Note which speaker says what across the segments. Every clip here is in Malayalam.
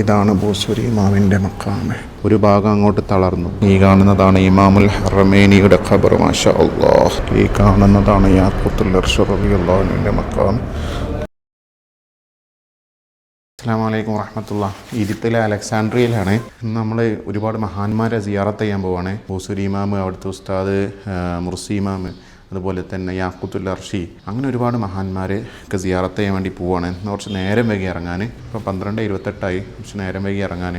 Speaker 1: ഇതാണ് ബോസൂരി ഇമാമിന്റെ മക്കാമ് ഒരു ഭാഗം അങ്ങോട്ട് തളർന്നു. ഈ കാണുന്നതാണ് ഇമാമുൽ ഹറമേനിയുടെ ഖബർ മാഷ അള്ളാഹ് ഈ കാണുന്നതാണ് യാഖുത്തുൽ അള്ളാഹുവിന്റെ മക്കാം അസ്സാമലൈക്കും വറഹമത്തുള്ള. ഈജിപ്തിലെ അലക്സാൻഡ്രിയയിലാണ് ഇന്ന് നമ്മൾ ഒരുപാട് മഹാന്മാരെ സിയാറത്ത് ചെയ്യാൻ പോവാണ്. ബൂസുരി ഇമാമ് അവിടുത്തെ ഉസ്താദ് മുർസി ഇമാമ് അതുപോലെ തന്നെ യാഖുത്തുൽ അർഷി. അങ്ങനെ ഒരുപാട് മഹാന്മാരെ ഒക്കെ സിയാറത്ത് ചെയ്യാൻ വേണ്ടി പോവുകയാണ് കുറച്ച് നേരം വൈകി ഇറങ്ങാൻ ഇപ്പോൾ പന്ത്രണ്ട് ഇരുപത്തെട്ടായി. കുറച്ച് നേരം വൈകി ഇറങ്ങാൻ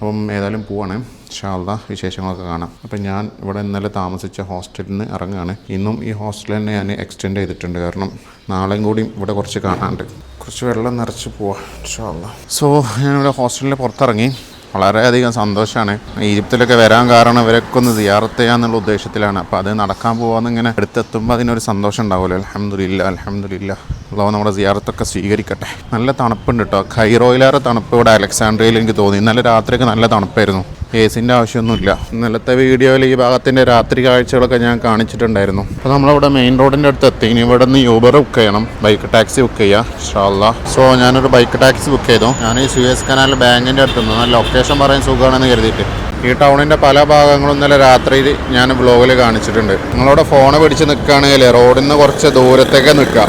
Speaker 1: അപ്പം ഏതായാലും പോവാണ്. ഷാള്ള വിശേഷങ്ങളൊക്കെ കാണാം. അപ്പം ഞാൻ ഇവിടെ ഇന്നലെ താമസിച്ച ഹോസ്റ്റലിൽ നിന്ന് ഇറങ്ങുകയാണ് ഇന്നും ഈ ഹോസ്റ്റലിൽ തന്നെ ഞാൻ എക്സ്റ്റെൻഡ് ചെയ്തിട്ടുണ്ട്. കാരണം നാളെയും കൂടി ഇവിടെ കുറച്ച് കാണാണ്ട് കുറച്ച് വെള്ളം നിറച്ച് പോവാം. ഷാള്ള സോ ഞാനിവിടെ ഹോസ്റ്റലിന്റെ പുറത്തിറങ്ങി. വളരെയധികം സന്തോഷമാണ് ഈജിപ്തിലൊക്കെ വരാൻ കാരണം ഇവരൊക്കെ ഒന്ന് സിയാറത്ത് ഉദ്ദേശത്തിലാണ്. അപ്പോൾ അത് നടക്കാൻ പോകാമെന്ന് ഇങ്ങനെ അടുത്തെത്തുമ്പോൾ അതിനൊരു സന്തോഷം ഉണ്ടാവുമല്ലോ. അലഹമ്മദില്ല അലഹമ്മദില്ല അള്ളാഹ് നമ്മുടെ സിയാറത്തൊക്കെ സ്വീകരിക്കട്ടെ. നല്ല തണുപ്പുണ്ട് കേട്ടോ ഖൈറോയിലേറെ തണുപ്പ് ഇവിടെ അലക്സാണ്ട്രിയയിൽ എനിക്ക് തോന്നി. ഇന്നലെ രാത്രിയൊക്കെ നല്ല തണുപ്പായിരുന്നു. എ സിന്റെ ആവശ്യമൊന്നുമില്ല. ഇന്നലത്തെ വീഡിയോയിൽ ഈ ഭാഗത്തിന്റെ രാത്രി കാഴ്ചകളൊക്കെ ഞാൻ കാണിച്ചിട്ടുണ്ടായിരുന്നു. അപ്പോൾ നമ്മളവിടെ മെയിൻ റോഡിന്റെ അടുത്ത് എത്തി ഇനി ഇവിടെ നിന്ന് യൂബർ ബുക്ക് ചെയ്യണം ബൈക്ക് ടാക്സി ബുക്ക് ചെയ്യുക ഇൻഷാല്ല സോ ഞാനൊരു ബൈക്ക് ടാക്സി ബുക്ക് ചെയ്തു. ഞാൻ ഈ സുയസ് കനാൽ ബാങ്കിന്റെ അടുത്ത് നിന്ന് ലൊക്കേഷൻ പറയാൻ സുഖമാണെന്ന് കരുതിയിട്ട്. ഈ ടൗണിന്റെ പല ഭാഗങ്ങളും ഇന്നലെ രാത്രി ഞാൻ ബ്ലോഗിൽ കാണിച്ചിട്ടുണ്ട്. നിങ്ങളവിടെ ഫോണ് പിടിച്ച് നിൽക്കുകയാണെങ്കിൽ റോഡിൽ നിന്ന് കുറച്ച് ദൂരത്തേക്ക് നിൽക്കുക.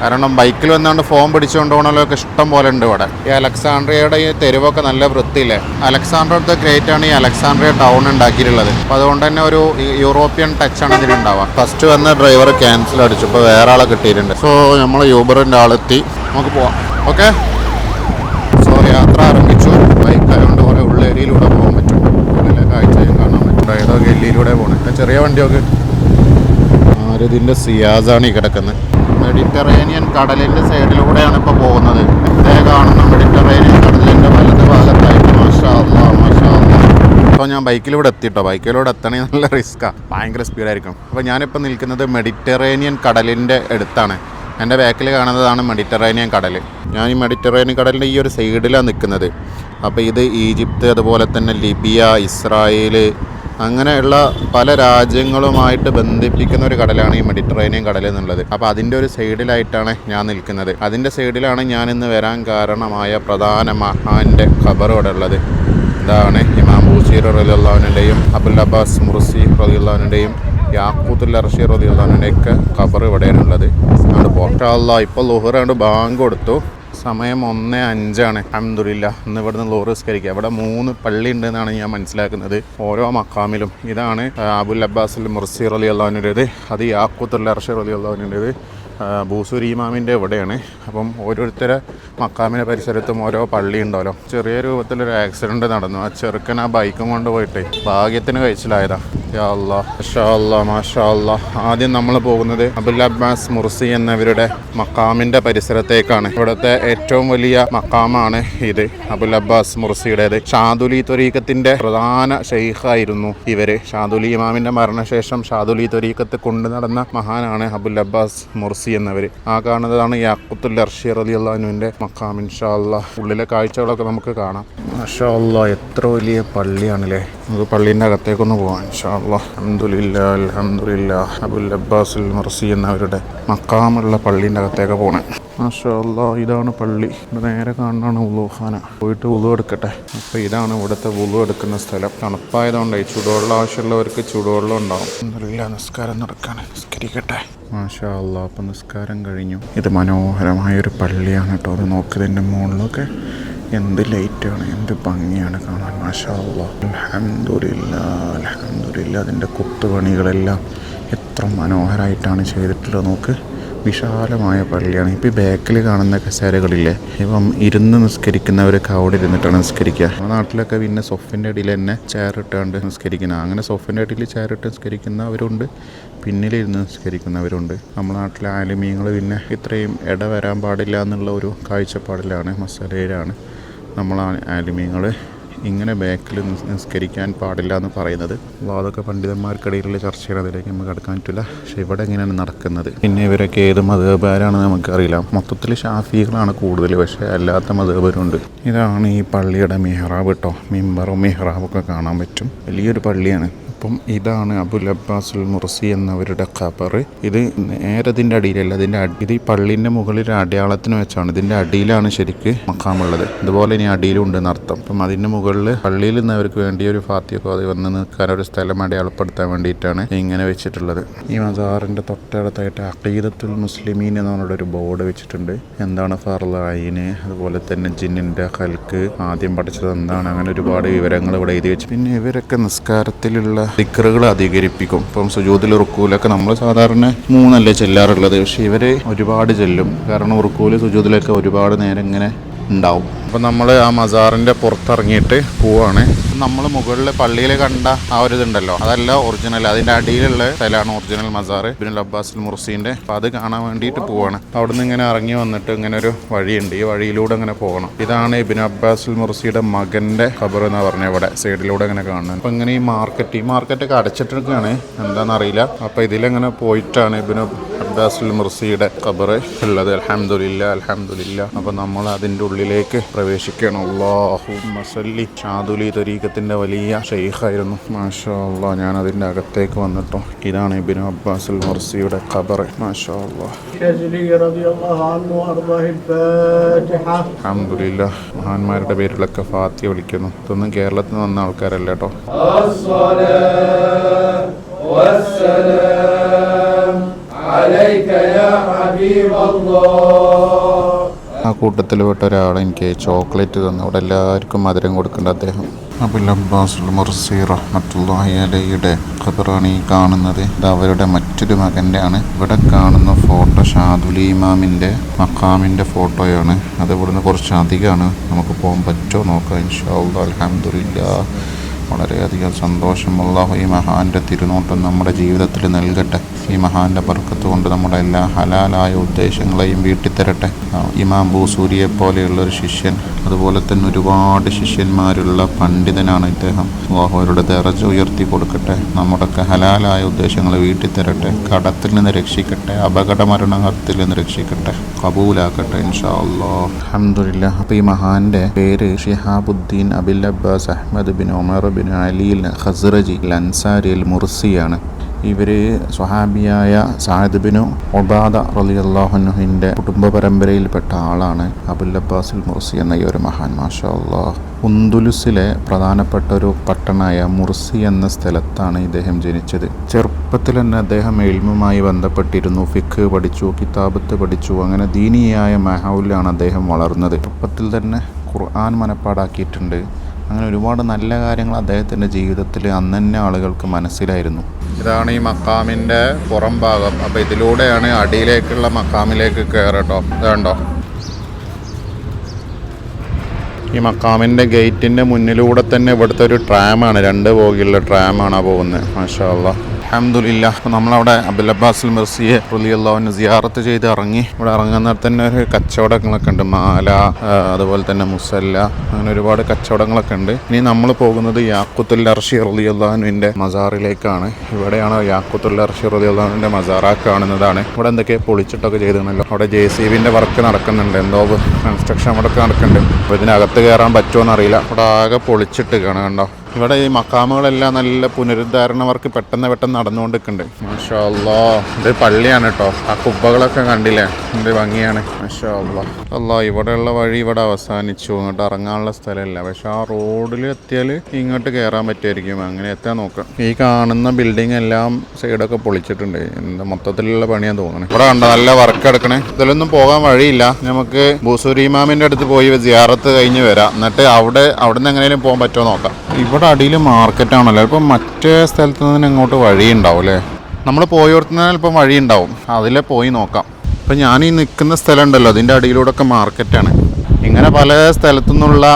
Speaker 1: കാരണം ബൈക്കിൽ വന്നുകൊണ്ട് ഫോൺ പിടിച്ചുകൊണ്ട് പോകണമല്ലോ ഇഷ്ടം പോലെ ഉണ്ട് ഇവിടെ. ഈ അലക്സാണ്ട്രിയയുടെ ഈ തെരുവൊക്കെ നല്ല വൃത്തിയില്ലേ? അലക്സാണ്ട്രിയുടെ ഗ്രേറ്റ് ആണ് ഈ അലക്സാണ്ട്രിയ ടൗൺ ഉണ്ടാക്കിയിട്ടുള്ളത്. അപ്പോൾ അതുകൊണ്ട് തന്നെ ഒരു യൂറോപ്യൻ ടച്ച് ആണ് ഇതിലുണ്ടാവുക. ഫസ്റ്റ് വന്ന ഡ്രൈവർ ക്യാൻസൽ അടിച്ചു. ഇപ്പോൾ വേറെ ആളെ കിട്ടിയിട്ടുണ്ട്. സോ നമ്മൾ യൂബറിന്റെ ആളെത്തി. നമുക്ക് പോവാം. ഓക്കെ സോ യാത്ര ആരംഭിച്ചു. ബൈക്ക് ആയതുകൊണ്ട് കുറേ ഉള്ളേരിയിലൂടെ പോകാൻ പറ്റും. ഉള്ളിലെ കാഴ്ചയും കാണാൻ പറ്റും. ഏതോ ഗല്ലിയിലൂടെ പോകണം ചെറിയ വണ്ടിയൊക്കെ ആരതിന്റെ സിയാസാണ് ഈ കിടക്കുന്നത് മെഡിറ്ററേനിയൻ കടലിന്റെ സൈഡിലൂടെയാണ് ഇപ്പോൾ പോകുന്നത്. ഇതേ കാണുന്ന മെഡിറ്ററേനിയൻ കടലിന്റെ വലത് ഭാഗത്തായിട്ട് മാഷാ മഷാല്ല മാഷാ അല്ലാ. അപ്പോൾ ഞാൻ ബൈക്കിലൂടെ എത്തിട്ടോ? ബൈക്കിലൂടെ എത്തണേ നല്ല റിസ്ക്കാണ് ഭയങ്കര സ്പീഡായിരിക്കും. അപ്പോൾ ഞാനിപ്പോൾ നിൽക്കുന്നത് മെഡിറ്ററേനിയൻ കടലിന്റെ അടുത്താണ്. എന്റെ ബാക്കിൽ കാണുന്നതാണ് മെഡിറ്ററേനിയൻ കടൽ. ഞാൻ ഈ മെഡിറ്ററേനിയൻ കടലിന്റെ ഈ ഒരു സൈഡിലാണ് നിൽക്കുന്നത്. അപ്പോൾ ഇത് ഈജിപ്ത് അതുപോലെ തന്നെ ലിബിയ ഇസ്രായേൽ അങ്ങനെയുള്ള പല രാജ്യങ്ങളുമായിട്ട് ബന്ധിപ്പിക്കുന്ന ഒരു കടലാണ് ഈ മെഡിറ്ററേനിയൻ കടൽ എന്നുള്ളത്. അപ്പോൾ അതിന്റെ ഒരു സൈഡിലായിട്ടാണ് ഞാൻ നിൽക്കുന്നത്. അതിന്റെ സൈഡിലാണ് ഞാൻ ഇന്ന് വരാൻ കാരണമായ പ്രധാന മഹാന്റെ ഖബർ ഇവിടെ ഉള്ളത്. ഇതാണ് ഇമാം ബൂസീർ റലിയുള്ളവനുടെയും അബുൽ അബ്ബാസ് മുർസി റലിയുള്ളവനുടെയും യാക്കൂത്തുൽ അർഷി റലിയുള്ളവനുടെയും ഒക്കെ ഖബർ ഇവിടെയാണുള്ളത് അതുകൊണ്ട് പോട്ടാള്ള ഇപ്പോൾ ലുഹറാണ്ട് ബാങ്ക് കൊടുത്തു. സമയം ഒന്ന് അഞ്ചാണ്. അഹമ്മദില്ല ഇന്ന് ഇവിടുന്ന് ലോറി സ്കരിക്കുക ഇവിടെ മൂന്ന് പള്ളി ഉണ്ട് എന്നാണ് ഞാൻ മനസ്സിലാക്കുന്നത്. ഓരോ മക്കാമിലും. ഇതാണ് അബുൽ അബ്ബാസ് മുർസി അലി അള്ളഹാനുടേത് അത് യാക്കൂത്തുൽ അർഷീർ അലി അള്ളഹാനുടേത് ബൂസൂരി ഇമാമിന്റെ ഇവിടെയാണ്. അപ്പം ഓരോരുത്തരെ മക്കാമിന്റെ പരിസരത്തും ഓരോ പള്ളി ഉണ്ടല്ലോ. ചെറിയ രൂപത്തിലൊരു ആക്സിഡന്റ് നടന്നു. ആ ചെറുക്കൻ ആ ബൈക്കും കൊണ്ട് പോയിട്ട് ഭാഗ്യത്തിന് കഴിച്ചിലായതാ. യാ അല്ലാ മാഷാ അല്ലാ മാഷാ അല്ലാ. ആദ്യം നമ്മൾ പോകുന്നത് അബുൽ അബ്ബാസ് മുർസി എന്നവരുടെ മക്കാമിന്റെ പരിസരത്തേക്കാണ്. ഇവിടുത്തെ ഏറ്റവും വലിയ മക്കാമാണ് ഇത് അബുൽ അബ്ബാസ് മുർസിയുടേത്. ഷാദുലി ത്വരീക്കത്തിന്റെ പ്രധാന ഷെയ്ഖായിരുന്നു ഇവർ. ഷാദുലി ഇമാമിന്റെ മരണശേഷം ഷാദുലി ത്വരീക്കത്ത് കൊണ്ടു നടന്ന മഹാനാണ് അബുൽ അബ്ബാസ് മുർസി എന്നവർ ആ കാണുന്നതാണ് യാക്കുത്തുൽ അർഷി റലി അള്ളഹാനുവിന്റെ മക്കാം ഇൻഷാല്ല ഉള്ളിലെ കാഴ്ചകളൊക്കെ നമുക്ക് കാണാം. മാഷാ അല്ലാ എത്ര വലിയ പള്ളിയാണല്ലേ? നമുക്ക് പള്ളീന്റെ അകത്തേക്കൊന്ന് പോകാം ഇൻഷാ അല്ലാ അഹമ്മദില്ല അലഹമുല്ല അബുൽ അബ്ബാസുൽ മുർസി എന്നവരുടെ മക്കാമുള്ള പള്ളീന്റെ അകത്തേക്ക് പോകണേ മാഷാ അല്ലാ ഇതാണ് പള്ളി. ഇവിടെ നേരെ കാണുന്നതാണ് ഉലുഖാന പോയിട്ട് ഉളു എടുക്കട്ടെ. അപ്പോൾ ഇതാണ് ഇവിടുത്തെ ഉളു എടുക്കുന്ന സ്ഥലം. തണുപ്പായതുകൊണ്ട് ചൂടുവെള്ളം ആവശ്യമുള്ളവർക്ക് ചൂടുവെള്ളം ഉണ്ടാവും. ഒന്നുമില്ല നിസ്കാരം നടക്കാൻ നിസ്കരിക്കട്ടെ. മാഷാ അപ്പൊ നിസ്കാരം കഴിഞ്ഞു. ഇത് മനോഹരമായ ഒരു പള്ളിയാണ് കേട്ടോ. അത് നോക്കിയതിന്റെ മുകളിലൊക്കെ. എന്ത് ലൈറ്റാണ് എന്ത് ഭംഗിയാണ് കാണാൻ മാഷാ അല്ലാ അൽഹംദുലില്ല അൽഹംദുലില്ല. അതിന്റെ കൊത്തുപണികളെല്ലാം എത്ര മനോഹരമായിട്ടാണ് ചെയ്തിട്ടുള്ളത് നോക്ക്. വിശാലമായ പള്ളിയാണ്. ഇപ്പോൾ ഈ ബാക്കിൽ കാണുന്ന കസേരകളില്ലേ? ഇപ്പം ഇരുന്ന് നിസ്കരിക്കുന്നവരൊക്കെ അവിടെ ഇരുന്നിട്ടാണ് നിസ്കരിക്കുക. നമ്മുടെ നാട്ടിലൊക്കെ പിന്നെ സൊഫിന്റെ അടിയിൽ തന്നെ ചേറിട്ടാണ്ട് നിസ്കരിക്കുന്ന. അങ്ങനെ സൊഫിന്റെ അടിയിൽ ചെയർ ഇട്ട് നിസ്കരിക്കുന്നവരുണ്ട്. പിന്നിലിരുന്ന് നിസ്കരിക്കുന്നവരുണ്ട്. നമ്മുടെ നാട്ടിലെ ആലുമീങ്ങൾ പിന്നെ ഇത്രയും ഇട വരാൻ പാടില്ല എന്നുള്ള ഒരു കാഴ്ചപ്പാടിലാണ് മസാലയിലാണ്. നമ്മൾ ആലിമീങ്ങൾ ഇങ്ങനെ ബാക്കിൽ നിസ്കരിക്കാൻ പാടില്ല എന്ന് പറയുന്നത് അതൊക്കെ പണ്ഡിതന്മാർക്കിടയിലുള്ള ചർച്ചയാണ്. അതിലേക്ക് നമുക്ക് കടക്കാൻ പറ്റില്ല. പക്ഷേ ഇവിടെ എങ്ങനെയാണ് നടക്കുന്നത്? പിന്നെ ഇവരൊക്കെ ഏത് മതേബാരാണെന്ന് നമുക്കറിയില്ല. മൊത്തത്തിൽ ഷാഫികളാണ് കൂടുതൽ പക്ഷേ അല്ലാത്ത മതേബരുണ്ട് ഇതാണ് ഈ പള്ളിയുടെ മെഹ്റാബ് കേട്ടോ മിമ്പറും മെഹ്റാബൊക്കെ കാണാൻ പറ്റും. വലിയൊരു പള്ളിയാണ്. അപ്പം ഇതാണ് അബുൽ അബ്ബാസുൽ മുർസി എന്നവരുടെ ഖബർ. ഇത് നേരെ ഇതിന്റെ അടിയിലല്ല ഇതിന്റെ ഇത് ഈ പള്ളിന്റെ മുകളിൽ അടയാളത്തിന് വെച്ചാണ്. ഇതിന്റെ അടിയിലാണ് ശരിക്ക് മക്കാമുള്ളത് ഇതുപോലെ ഇനി അടിയിലും ഉണ്ട് നർത്തം അപ്പം അതിന്റെ മുകളിൽ പള്ളിയിൽ നിന്നവർക്ക് വേണ്ടി ഒരു ഫാത്തിയൊക്കെ അത് വന്ന് നിൽക്കാൻ ഒരു സ്ഥലം അടയാളപ്പെടുത്താൻ വേണ്ടിയിട്ടാണ് ഇങ്ങനെ വെച്ചിട്ടുള്ളത്. ഈ മസാറിന്റെ തൊട്ടടുത്തായിട്ട് അഖീദത്തുൽ മുസ്ലിമീൻ എന്ന് ഒരു ബോർഡ് വെച്ചിട്ടുണ്ട്. എന്താണ് ഫർലായിന് അതുപോലെ തന്നെ ജിന്നിന്റെ ഹൽക്ക്. ആദ്യം പഠിച്ചത് എന്താണ്? അങ്ങനെ ഒരുപാട് വിവരങ്ങൾ ഇവിടെ എഴുതി വെച്ചു. പിന്നെ ഇവരൊക്കെ നിസ്കാരത്തിലുള്ള ദിക്കറുകൾ അധികരിപ്പിക്കും. ഇപ്പം സുജൂതിൽ റുക്കൂലൊക്കെ നമ്മൾ സാധാരണ മൂന്നല്ലേ ചെല്ലാറുള്ളത്. പക്ഷേ ഇവർ ഒരുപാട് ചെല്ലും. കാരണം ഉറുക്കൂൽ സുജൂദിലൊക്കെ ഒരുപാട് നേരം ഇങ്ങനെ ഉണ്ടാവും. അപ്പം നമ്മൾ ആ മസാറിന്റെ പുറത്തിറങ്ങിയിട്ട് പോവാണ്. നമ്മൾ മുകളിൽ പള്ളിയിൽ കണ്ട ആ ഒരു ഇതുണ്ടല്ലോ. അതല്ല ഒറിജിനൽ അതിന്റെ അടിയിലുള്ള സ്ഥലമാണ് ഒറിജിനൽ മസാർ ഇബിനുൽ അബ്ബാസ് മുർസീന്റെ. അപ്പൊ അത് കാണാൻ വേണ്ടിയിട്ട് പോവാണ്. അവിടെ നിന്ന് ഇങ്ങനെ ഇറങ്ങി വന്നിട്ട് ഇങ്ങനെ ഒരു വഴിയുണ്ട്. ഈ വഴിയിലൂടെ ഇങ്ങനെ പോകണം. ഇതാണ് ഇബിൻ അബ്ബാസ് മുർസിയുടെ മകന്റെ ഖബർ എന്ന് പറഞ്ഞ ഇവിടെ. സൈഡിലൂടെ ഇങ്ങനെ കാണുന്നത്. അപ്പൊ ഇങ്ങനെ ഈ മാർക്കറ്റ് ഈ മാർക്കറ്റൊക്കെ അടച്ചിട്ടിരിക്കുകയാണ്. എന്താണെന്നറിയില്ല അപ്പൊ ഇതിലിങ്ങനെ പോയിട്ടാണ് ഇബിൻ അബ്ബാസുൽ മുർസിയുടെ ഖബർ ഉള്ളത്. അലഹമുല്ല അലഹമുല്ല അപ്പൊ നമ്മൾ അതിന്റെ ഉള്ളിലേക്ക് പ്രവേശിക്കണം അള്ളാഹു മസല്ലി ഷാദുലി അദ്ദേഹത്തിന്റെ വലിയ ഷെയ്ഖായിരുന്നു. മാഷാ ഞാനതിന്റെ ഞാൻ അകത്തേക്ക് വന്നിട്ടോ. ഇതാണ് ഇബിനു അബ്ബാസുൽ മുർസിയുടെ ഖബർ മാഷാ അഹമ്മദില്ല മഹാന്മാരുടെ പേരിലൊക്കെ ഫാത്തി വിളിക്കുന്നു. ഇതൊന്നും കേരളത്തിൽ നിന്ന് വന്ന ആൾക്കാരല്ല കേട്ടോ ആ കൂട്ടത്തിൽ പെട്ട ഒരാൾ എനിക്ക് ചോക്ലേറ്റ് തന്നു. അവിടെ എല്ലാവർക്കും മധുരം കൊടുക്കേണ്ട അദ്ദേഹം. അബുൽ അബ്ബാസുൽ മുർസി റഹ്മത്തുള്ളാഹി അലയുടെ ഖബറാണ് ഈ കാണുന്നത്. ഇത് അവരുടെ മറ്റൊരു മകന്റെ ആണ് ഇവിടെ കാണുന്ന ഫോട്ടോ ഷാദുലി ഇമാമിന്റെ മക്കാമിന്റെ ഫോട്ടോയാണ്. അത് ഇവിടുന്ന് കുറച്ച് അധികമാണ് നമുക്ക് പോകാൻ പറ്റുമോ നോക്കാം. ഇൻഷാ അല്ലാ അൽഹംദുലില്ലാ വളരെയധികം സന്തോഷമുള്ള ഈ മഹാന്റെ തിരുനോട്ടം നമ്മുടെ ജീവിതത്തിൽ നൽകട്ടെ. ഈ മഹാന്റെ ബർക്കത്ത് കൊണ്ട് നമ്മുടെ എല്ലാ ഹലാലായ ഉദ്ദേശങ്ങളെയും വീട്ടിത്തരട്ടെ. തരട്ടെ ഇമാം ബൂസൂരിയെ പോലെയുള്ള ഒരു ശിഷ്യൻ അതുപോലെ തന്നെ ഒരുപാട് ശിഷ്യന്മാരുള്ള പണ്ഡിതനാണ് ഇദ്ദേഹം. അവരുടെ ദറജ ഉയർത്തി കൊടുക്കട്ടെ. നമ്മുടെയൊക്കെ ഹലാലായ ഉദ്ദേശങ്ങൾ വീട്ടിത്തരട്ടെ. കടത്തിൽ നിന്ന് രക്ഷിക്കട്ടെ. അപകട മരണത്തിൽ നിന്ന് രക്ഷിക്കട്ടെ. കബൂലാക്കട്ടെ ഇൻഷാ അള്ളാഹ് അഹമ്മദില്ല ഈ മഹാന്റെ പേര് Shihabuddin Abil Abbas Ahmad bin Umar bin Ali Khazraji Ansari al മുർസിയാണ്. ഇവർ സ്വഹാബിയായ സാഹിദ് ബിനു ഒബാദ റലി അള്ളാഹുനുഹിന്റെ കുടുംബ പരമ്പരയിൽപ്പെട്ട ആളാണ് അബുൽ അബ്ബാസുൽ മുർസി എന്ന ഈ ഒരു മഹാൻ മാഷാ അള്ളാഹ് ഉന്തുലുസിലെ പ്രധാനപ്പെട്ട ഒരു പട്ടണമായ മുർസി എന്ന സ്ഥലത്താണ് ഇദ്ദേഹം ജനിച്ചത്. ചെറുപ്പത്തിൽ തന്നെ അദ്ദേഹം എൽമുമായി ബന്ധപ്പെട്ടിരുന്നു ഫിഖ് പഠിച്ചു കിതാബത്ത് പഠിച്ചു അങ്ങനെ ദീനീയായ മഹൗലിലാണ് അദ്ദേഹം വളർന്നത്. ചെറുപ്പത്തിൽ തന്നെ ഖുർആൻ മനപ്പാടാക്കിയിട്ടുണ്ട്. അങ്ങനെ ഒരുപാട് നല്ല കാര്യങ്ങൾ അദ്ദേഹത്തിന്റെ ജീവിതത്തിൽ അന്ന് തന്നെ ആളുകൾക്ക് മനസ്സിലായിരുന്നു. ഇതാണ് ഈ മക്കാമിന്റെ പുറം ഭാഗം. അപ്പോൾ ഇതിലൂടെയാണ് അടിയിലേക്കുള്ള മക്കാമിലേക്ക് കയറട്ടോ ഇതുണ്ടോ ഈ മക്കാമിന്റെ ഗേറ്റിന്റെ മുന്നിലൂടെ തന്നെ ഇവിടുത്തെ ഒരു ട്രാമാണ്. രണ്ട് ബോഗിയുള്ള ട്രാമാണ് പോകുന്നത്. മാഷാ അല്ലാ അപ്പോൾ നമ്മളവിടെ അബ്ദുൽ അബ്ബാസിൽ മിർസിയെ റലിയല്ലാവിന് സിയാറത്ത് ചെയ്ത് ഇറങ്ങി. ഇവിടെ ഇറങ്ങുന്ന തന്നെ ഒരു കച്ചവടങ്ങളൊക്കെ ഉണ്ട്. മാല അതുപോലെ തന്നെ മുസല്ല അങ്ങനെ ഒരുപാട് കച്ചവടങ്ങളൊക്കെ ഉണ്ട്. ഇനി നമ്മൾ പോകുന്നത് യാക്കുത്തുൽ അർഷി റലിയല്ലാഹുവിന്റെ മസാറിലേക്കാണ്. ഇവിടെയാണ് യാക്കുത്തുൽ അർഷി റലിയല്ലാഹുവിന്റെ മസാറ കാണുന്നതാണ്. ഇവിടെ എന്തൊക്കെ പൊളിച്ചിട്ടൊക്കെ ചെയ്തിട്ടുണ്ടല്ലോ. അവിടെ ജെ സി ബിന്റെ വർക്ക് നടക്കുന്നുണ്ട്. എന്തോ കൺസ്ട്രക്ഷൻ വർക്ക് നടക്കുന്നുണ്ട്. അപ്പോൾ ഇതിനകത്ത് കയറാൻ പറ്റുമോ എന്നറിയില്ല അവിടെ ആകെ പൊളിച്ചിട്ട് കാണാം കണ്ടോ. ഇവിടെ ഈ മക്കാമുകളെല്ലാം നല്ല പുനരുദ്ധാരണ വർക്ക് പെട്ടെന്ന് പെട്ടെന്ന് നടന്നുകൊണ്ടിരിക്കുന്നുണ്ട്. മാഷാ അല്ലാ ഇത് പള്ളിയാണ് കേട്ടോ. ആ കുബ്ബകളൊക്കെ കണ്ടില്ലേ? എന്ത് ഭംഗിയാണ്. മാഷാ അല്ലാ അല്ലാ ഇവിടെയുള്ള വഴി ഇവിടെ അവസാനിച്ചു. ഇങ്ങോട്ട് ഇറങ്ങാനുള്ള സ്ഥലമില്ല. പക്ഷെ ആ റോഡിൽ എത്തിയാൽ ഇങ്ങോട്ട് കയറാൻ പറ്റുമായിരിക്കും. അങ്ങനെ എത്താൻ നോക്കാം. ഈ കാണുന്ന ബിൽഡിംഗ് എല്ലാം സൈഡൊക്കെ പൊളിച്ചിട്ടുണ്ട്. എന്താ മൊത്തത്തിലുള്ള പണിയാന്ന് തോന്നുന്നു ഇവിടെ കണ്ടോ നല്ല വർക്ക് എടുക്കണേ. ഇതിലൊന്നും പോകാൻ വഴിയില്ല. നമുക്ക് ബൂസൂരി ഇമാമിന്റെ അടുത്ത് പോയി സിയാറത്ത് കഴിഞ്ഞ് വരാം. എന്നിട്ട് അവിടെ അവിടെ നിന്ന് എങ്ങനെയും പോകാൻ പറ്റുമോ നോക്കാം. ഇവിടെ അടിയിൽ മാർക്കറ്റാണല്ലോ ഇപ്പം മറ്റേ സ്ഥലത്ത് നിന്ന് ഇങ്ങോട്ട് വഴി ഉണ്ടാവും അല്ലേ? നമ്മൾ പോയോടത്തുനിന്ന് ഇപ്പം വഴി ഉണ്ടാവും. അതിലെ പോയി നോക്കാം. ഇപ്പം ഞാൻ ഈ നിൽക്കുന്ന സ്ഥലം ഉണ്ടല്ലോ അതിന്റെ അടിയിലൂടെ ഒക്കെ മാർക്കറ്റാണ് ഇങ്ങനെ പല സ്ഥലത്തു നിന്നുള്ള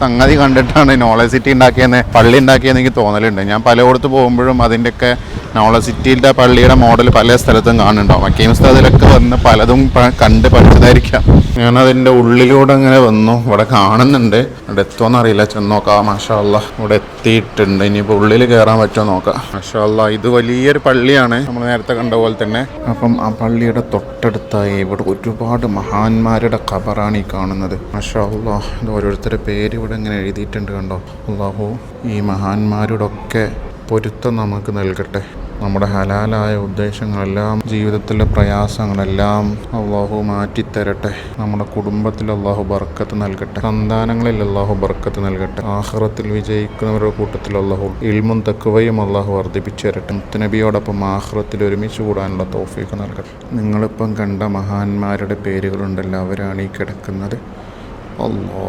Speaker 1: സംഗതി കണ്ടിട്ടാണ് നോളജ് സിറ്റി ഉണ്ടാക്കിയെന്ന് പള്ളി ഉണ്ടാക്കിയെന്ന് എനിക്ക് തോന്നലുണ്ട്. ഞാൻ പലയിടത്ത് പോകുമ്പോഴും അതിന്റെയൊക്കെ നോളജ് സിറ്റിയിലെ പള്ളിയുടെ മോഡൽ പല സ്ഥലത്തും കാണുന്നുണ്ടാവും. മക്കീം സ്ഥലത്തിലൊക്കെ വന്ന് പലതും കണ്ട് പഠിച്ചതായിരിക്കാം. ഞാനതിന്റെ ഉള്ളിലൂടെ അങ്ങനെ വന്നു. ഇവിടെ കാണുന്നുണ്ട്. ഇവിടെ എത്തുമെന്ന് അറിയില്ല. ചെന്ന് നോക്കാം. മാഷാ അല്ലാ ഇവിടെ എത്തിയിട്ടുണ്ട്. ഇനിയിപ്പോൾ ഉള്ളിൽ കയറാൻ പറ്റുമോ നോക്കാം. മാഷാല്ല ഇത് വലിയൊരു പള്ളിയാണ്. നമ്മൾ നേരത്തെ കണ്ട പോലെ തന്നെ. അപ്പം ആ പള്ളിയുടെ തൊട്ടടുത്തായി ഇവിടെ ഒരുപാട് മഹാന്മാരുടെ ഖബറാണ് ഈ കാണുന്നത്. മാഷാല്ല ഇത് ഓരോരുത്തരുടെ പേര് ഇവിടെ ഇങ്ങനെ എഴുതിയിട്ടുണ്ട് കണ്ടോ? അള്ളാഹു ഈ മഹാന്മാരുടെ ഒക്കെ പൊരുത്തം നമുക്ക് നൽകട്ടെ. നമ്മുടെ ഹലാലായ ഉദ്ദേശങ്ങളെല്ലാം ജീവിതത്തിലെ പ്രയാസങ്ങളെല്ലാം അള്ളാഹു മാറ്റിത്തരട്ടെ. നമ്മുടെ കുടുംബത്തിൽ അള്ളാഹു ബർക്കത്ത് നൽകട്ടെ. സന്താനങ്ങളിൽ അള്ളാഹു ബർക്കത്ത് നൽകട്ടെ. ആഹ്റത്തിൽ വിജയിക്കുന്നവരുടെ കൂട്ടത്തിൽ അള്ളാഹു ഇൽമും തക്കുവയും അള്ളാഹു വർദ്ധിപ്പിച്ചു തരട്ടെ. മുത്തനബിയോടൊപ്പം ആഹ്റത്തിൽ ഒരുമിച്ച് കൂടാനുള്ള തോഫീക്ക് നൽകട്ടെ. നിങ്ങളിപ്പം കണ്ട മഹാന്മാരുടെ പേരുകളുണ്ടല്ലോ അവരാണ് ഈ കിടക്കുന്നത്. അല്ലോ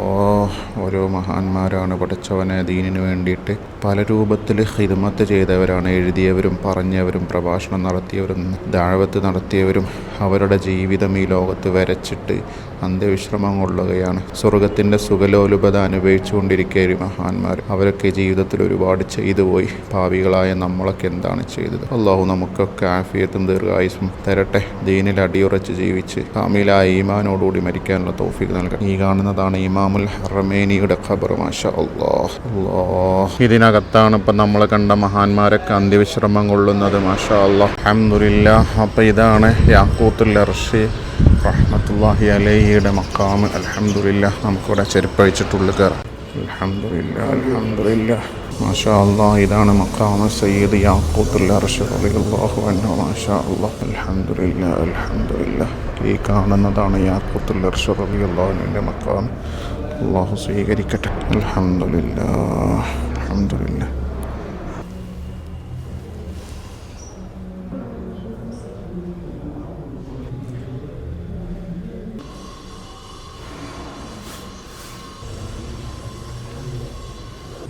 Speaker 1: ഓരോ മഹാന്മാരാണ് പഠിച്ചവനെ ദീനിന് വേണ്ടിയിട്ട് പല രൂപത്തിൽ ഹിദ്മത്ത് ചെയ്തവരാണ്. എഴുതിയവരും പറഞ്ഞവരും പ്രഭാഷണം നടത്തിയവരും ദാഴവത്ത് നടത്തിയവരും അവരുടെ ജീവിതം ഈ ലോകത്ത് വരച്ചിട്ട് അന്ത്യവിശ്രമം കൊള്ളുകയാണ് സ്വർഗത്തിന്റെ സുഖലോലുപത അനുഭവിച്ചുകൊണ്ടിരിക്കുക ഈ മഹാന്മാർ. അവരൊക്കെ ജീവിതത്തിൽ ഒരുപാട് ചെയ്തു പോയി. ഭാവികളായ നമ്മളൊക്കെ എന്താണ് ചെയ്തത്? അള്ളാഹു നമുക്കൊക്കെ ആഫിയത്തും ദീർഘായുസും തരട്ടെ. ദീനിൽ അടിയുറച്ച് ജീവിച്ച് കാമിലായ ഈമാനോടുകൂടി മരിക്കാനുള്ള തോഫിക്ക് നൽകാം ഈ കാണുന്നതാണ് ഇമാമുൽ ഹറമേനിയുടെ ഖബർ അള്ളാഹ് അള്ളാഹ് ഇതിനകത്താണ് ഇപ്പം നമ്മൾ കണ്ട മഹാന്മാരൊക്കെ അന്ത്യവിശ്രമം കൊള്ളുന്നത് മാഷാ അള്ളാഹ് അപ്പം ഇതാണ് യാക്കൂത്തുൽ അർഷി റഹ്മത്തുല്ലാഹി അലഹിയുടെ മക്കാമ് അലഹമില്ല നമുക്കിവിടെ ചെരുപ്പഴിച്ചിട്ടുള്ളു കയറാം. അലഹമില്ല അലഹമില്ല മാഷാ ഇതാണ് മക്കാമ് സയ്യിദ് അർഷി റളിയല്ലാഹു അൻഹു മാഷാ അള്ളാഹ് അൽഹംദുലില്ല അൽഹംദുലില്ല ഈ കാണുന്നതാണ് യാക്കൂത്തുൽ അർഷി റളിയല്ലാഹുവിന്റെ മക്കാം അള്ളാഹു സ്വീകരിക്കട്ടെ. അലഹമില്ല അൽഹംദുലില്ല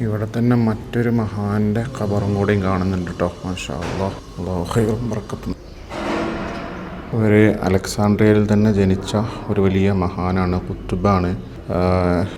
Speaker 1: ഇവിടെ തന്നെ മറ്റൊരു മഹാന്റെ ഖബറും കൂടിയും കാണുന്നുണ്ട് കേട്ടോ മാഷാ അള്ളാഹ് അള്ളാഹു ഖൈറും ബർക്കത്തും ഒരു അലക്സാണ്ട്രിയയിൽ തന്നെ ജനിച്ച ഒരു വലിയ മഹാനാണ് കുത്തുബാണ്.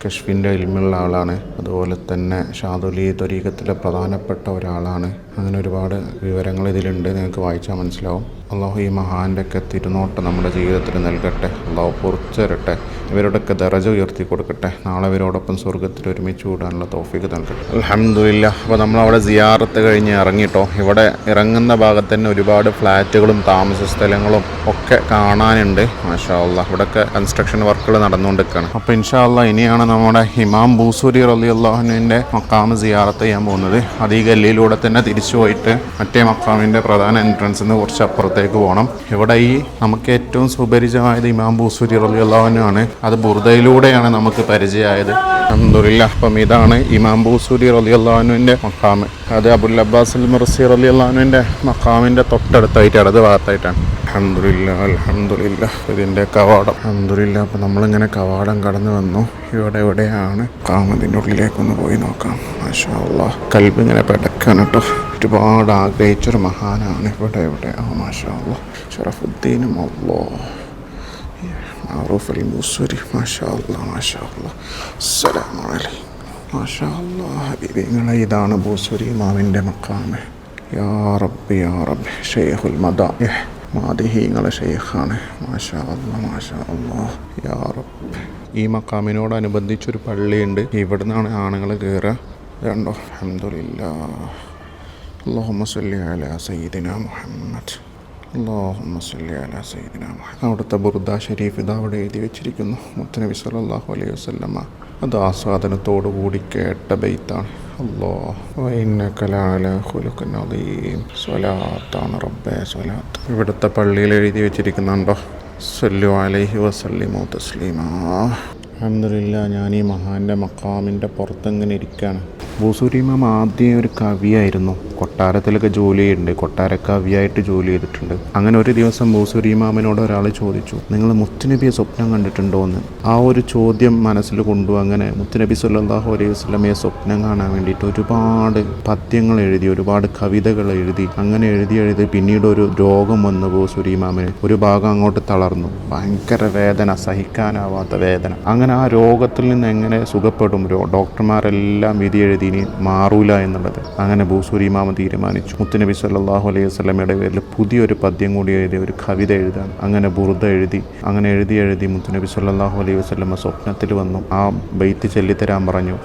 Speaker 1: കശ്മീരിന്റെ ഇൽമുള്ള ആളാണ്. അതുപോലെ തന്നെ ഷാദുലി ത്വരീകത്തിലെ പ്രധാനപ്പെട്ട ഒരാളാണ്. അങ്ങനെ ഒരുപാട് വിവരങ്ങൾ ഇതിലുണ്ട്. നിങ്ങൾക്ക് വായിച്ചാൽ മനസ്സിലാവും. അള്ളാഹു ഈ മഹാന്റെ ഒക്കെ തിരുനോട്ടം നമ്മുടെ ജീവിതത്തിൽ നൽകട്ടെ. അള്ളാഹു പുറത്തു തരട്ടെ ഇവരുടെയൊക്കെ ദറജ ഉയർത്തി കൊടുക്കട്ടെ. നാളെ ഇവരോടൊപ്പം സ്വർഗത്തിൽ ഒരുമിച്ച് കൂടാനുള്ള തോഫിക്ക് നൽകട്ടെ. അലഹമില്ല അപ്പോൾ നമ്മളവിടെ സിയാറത്ത് കഴിഞ്ഞ് ഇറങ്ങിയിട്ടോ ഇവിടെ ഇറങ്ങുന്ന ഭാഗത്ത് തന്നെ ഒരുപാട് ഫ്ലാറ്റുകളും താമസ സ്ഥലങ്ങളും ഒക്കെ കാണാനുണ്ട്. മാഷാല്ല ഇവിടെയൊക്കെ കൺസ്ട്രക്ഷൻ വർക്കുകൾ നടന്നുകൊണ്ടിരിക്കുകയാണ് അപ്പോൾ ഇൻഷാല്ല ഇനിയാണ് നമ്മുടെ ഹിമാം ബൂസൂരി റലി അള്ളാഹുവിന്റെ മക്കാമ് സിയാറത്ത് ചെയ്യാൻ പോകുന്നത്. അത് ഈ ഗല്ലിയിലൂടെ തന്നെ തിരിച്ചു പോയിട്ട് മറ്റേ മക്കാമിന്റെ പ്രധാന എൻട്രൻസിൽ നിന്ന് കുറച്ച് അപ്പുറത്തേക്ക് പോകണം ഇവിടെ ഈ നമുക്ക് ഏറ്റവും സുപരിചിതമായത് ഇമാം ബൂസൂരി റലി അള്ളാഹുവിനാണ് അത് ബുർദയിലൂടെയാണ് നമുക്ക് പരിചയമായത്. അഹമ്മദില്ല അപ്പം ഇതാണ് ഇമാം ബൂസൂരി റലി അള്ളഹാനുവിന്റെ മക്കാമ് അത് അബുൽ അബ്ബാസ് മിർസി റലി അള്ളഹാനുവിന്റെ മക്കാമിന്റെ തൊട്ടടുത്തായിട്ട് അത് ഭാഗത്തായിട്ടാണ് അഹമ്മദില്ല അലഹമില്ല ഇതിന്റെ കവാടം. അഹമ്മദില്ല അപ്പം നമ്മളിങ്ങനെ കവാടം കടന്നു വന്നു. ഇവിടെ എവിടെയാണ്? കാമതിന്റെ ഉള്ളിലേക്കൊന്ന് പോയി നോക്കാം. മാഷാ അള്ളാഹ് കൽബ് ഇങ്ങനെ പെടക്കാണ് കേട്ടോ. ഒരുപാട് ആഗ്രഹിച്ചൊരു മഹാനാണ്. ഇവിടെ ഇവിടെ ആ മാഷാ അള്ളാഹ് ഷറഫുദ്ദീനും അള്ളോ معروف الموسوري ما شاء الله ما شاء الله السلام عليكم ما شاء الله ഹബീബിങ്ങളെ ഇതാണ് ബൂസുരി ഇമാമിൻ്റെ മക്കാമ് യാ റബ്ബി യാ റബ്ബി ഷെയ്ഖുൽ മദാഇഹ് മാതിഹീങ്ങളെ ഷെയ്ഖാണ് മാഷാ അല്ലാ മാഷാ അല്ലാ യാ റബ്ബ് ഈ മക്കാമിനോടനുബന്ധിച്ചൊരു പള്ളിയുണ്ട് ഇവിടെ നിന്നാണ് ആണുങ്ങൾ കയറുക രണ്ടോ അഹമ്മദില്ലാ اللهم صل على سيدنا محمد അള്ളാഹുമ്മ സല്ലി അല സയ്യിദിന അവിടുത്തെ ബുർദ ഷരീഫ് ഇത് അവിടെ എഴുതി വെച്ചിരിക്കുന്നു. മുത്തനബി സല്ലാഹു അലൈഹി വസ്ലമ അത് ആസ്വാദനത്തോടുകൂടി കേട്ട ബെയ്ത്താണ് സ്വലാത്താണ് റബ്ബേ സ്വലാത്ത് ഇവിടുത്തെ പള്ളിയിൽ എഴുതി വെച്ചിരിക്കുന്നുണ്ടോ? സല്ലു അലൈഹി വസല്ലിമോ തസ്ലീമാ. അഹമ്മദില്ല ഞാൻ ഈ മഹാന്റെ മക്കാമിന്റെ പുറത്തിങ്ങനെ ഇരിക്കുകയാണ് ബൂസൂരിമാം ആദ്യം ഒരു കവിയായിരുന്നു. കൊട്ടാരത്തിലൊക്കെ ജോലി ചെയ്യുന്നുണ്ട്. കൊട്ടാര കവിയായിട്ട് ജോലി ചെയ്തിട്ടുണ്ട്. അങ്ങനെ ഒരു ദിവസം ബൂസൂരിമാമിനോട് ഒരാൾ ചോദിച്ചു നിങ്ങൾ മുത്തുനബിയെ സ്വപ്നം കണ്ടിട്ടുണ്ടോ എന്ന്? ആ ഒരു ചോദ്യം മനസ്സിൽ കൊണ്ടു അങ്ങനെ മുത്തുനബി സല്ലാഹു അലൈഹി വസ്ലമയെ സ്വപ്നം കാണാൻ വേണ്ടിയിട്ട് ഒരുപാട് പദ്യങ്ങൾ എഴുതി ഒരുപാട് കവിതകൾ എഴുതി അങ്ങനെ എഴുതി എഴുതി പിന്നീട് ഒരു രോഗം വന്നു ബൂസൂരിമാമിന് ഒരു ഭാഗം അങ്ങോട്ട് തളർന്നു. ഭയങ്കര വേദന സഹിക്കാനാവാത്ത വേദന. അങ്ങനെ ആ രോഗത്തിൽ നിന്ന് എങ്ങനെ സുഖപ്പെടും? ഡോക്ടർമാരെല്ലാം വിധി എഴുതി ഇനി മാറൂല എന്നുള്ളത്. അങ്ങനെ ബൂസൂരി ഇമാമ തീരുമാനിച്ചു. മുത്തുനബി സല്ലാഹു അലൈഹി വസ്ലമയുടെ പേരിൽ പുതിയൊരു പദ്യം കൂടി എഴുതി ഒരു കവിത എഴുതാൻ അങ്ങനെ ബുറുദ എഴുതി അങ്ങനെ എഴുതി എഴുതി മുത്തുനബി സല്ലാഹു അലൈഹി വസ്ലമ സ്വപ്നത്തിൽ വന്നു. ആ ബൈത്ത് ചൊല്ലിത്തരാൻ പറഞ്ഞു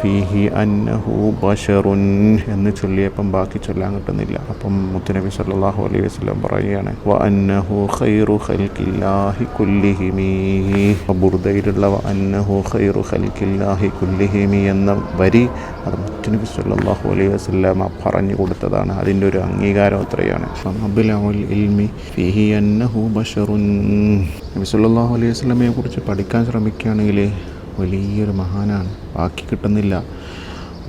Speaker 1: ഫീഹി അന്നഹു എന്ന് ചൊല്ലിയപ്പം ബാക്കി ചൊല്ലാൻ കിട്ടുന്നില്ല. അപ്പം മുത്തുനബി സല്ലാഹു അലൈഹി വസ്ലം പറയുകയാണ് വ ഖൈറു ഖൽഖില്ലാഹി കുല്ലിഹിമീ ബുർദയിലുള്ള അന്നഹു ഖൈറു ഖൽക്കില്ലാഹി കുല്ലിഹിമി എന്ന വരി അത് മുത്തുനബി സല്ലാഹു അലൈഹി വസല്ലമ പറഞ്ഞു കൊടുത്തതാണ് അതിന്റെ ഒരു അംഗീകാരം അത്രയാണ് നബി സല്ലല്ലാഹു അലൈഹി വസല്ലമയെ കുറിച്ച് പഠിക്കാൻ ശ്രമിക്കുകയാണെങ്കിൽ വലിയൊരു മഹാനാണ് ബാക്കി കിട്ടുന്നില്ല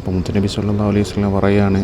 Speaker 1: അപ്പോൾ മുത്തനബി സല്ലാ അലൈഹി സ്വലം പറയാണ്.